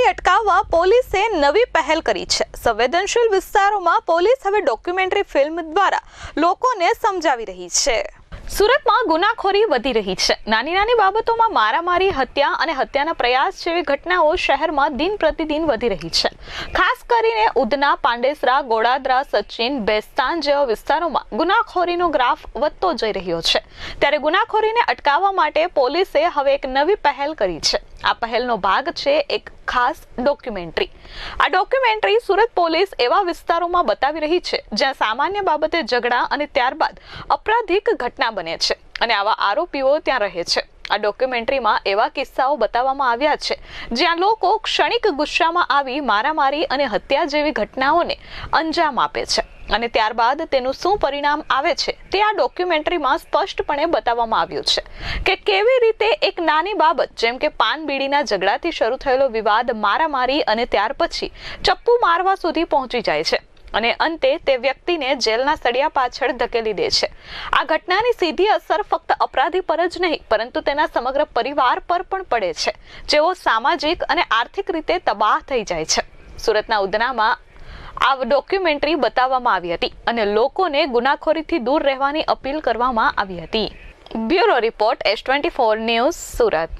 ગુનાખોરી અટકાવવા પોલીસે નવી પહેલ કરી છે. સંવેદનશીલ વિસ્તારોમાં પોલીસ હવે ડોક્યુમેન્ટરી ફિલ્મ દ્વારા લોકોને સમજાવી રહી છે. સુરતમાં ગુનાખોરી વધી રહી છે. નાની નાની બાબતોમાં મારામારી, હત્યા અને હત્યાના પ્રયાસ જેવી ઘટનાઓ શહેરમાં દિન પ્રતિદિન વધી રહી છે. ખાસ કરીને ઉધના, પાંડેસરા, ગોડાદરા, સચિન, બેસ્તાન જેવા વિસ્તારોમાં ગુનાખોરીનો ગ્રાફ વધતો જઈ રહ્યો છે. ત્યારે ગુનાખોરીને અટકાવવા માટે પોલીસે હવે એક નવી પહેલ કરી છે. આ પહેલનો ભાગ છે એક ખાસ ડોક્યુમેન્ટરી આ ડોક્યુમેન્ટરી સુરત પોલીસ એવા વિસ્તારોમાં બતાવી રહી છે, જ્યાં સામાન્ય બાબતે ઝઘડા અને ત્યારબાદ અપરાધિક ઘટના બને છે અને આવા આરોપીઓ ત્યાં રહે છે. આ ડોક્યુમેન્ટરીમાં એવા કિસ્સાઓ બતાવવામાં આવ્યા છે, જ્યાં લોકો ક્ષણિક ગુસ્સામાં આવી મારામારી અને હત્યા જેવી ઘટનાઓને અંજામ આપે છે. અને ત્યારબાદ તેનું શું પરિણામ આવે છે તે આ ડોક્યુમેન્ટરીમાં સ્પષ્ટપણે બતાવવામાં આવ્યું છે કે કેવી રીતે એક નાની બાબત, જેમ કે પાન બીડીના ઝઘડાથી શરૂ થયેલો વિવાદ મારામારી અને ત્યાર પછી ચપ્પુ મારવા સુધી પહોંચી જાય છે અને અંતે તે વ્યક્તિને જેલના સળિયા પાછળ ધકેલી દે છે. આ ઘટનાની સીધી અસર ફક્ત અપરાધી પર જ નહીં, પરંતુ તેના સમગ્ર પરિવાર પર પણ પડે છે. જેઓ સામાજિક અને આર્થિક રીતે તબાહ થઈ જાય છે. સુરતના ઉધનામાં આ ડોક્યુમેન્ટરી બતાવવામાં આવી હતી અને લોકોને ગુનાખોરીથી દૂર રહેવાની અપીલ કરવામાં આવી હતી. Bureau report S twenty four news Surat.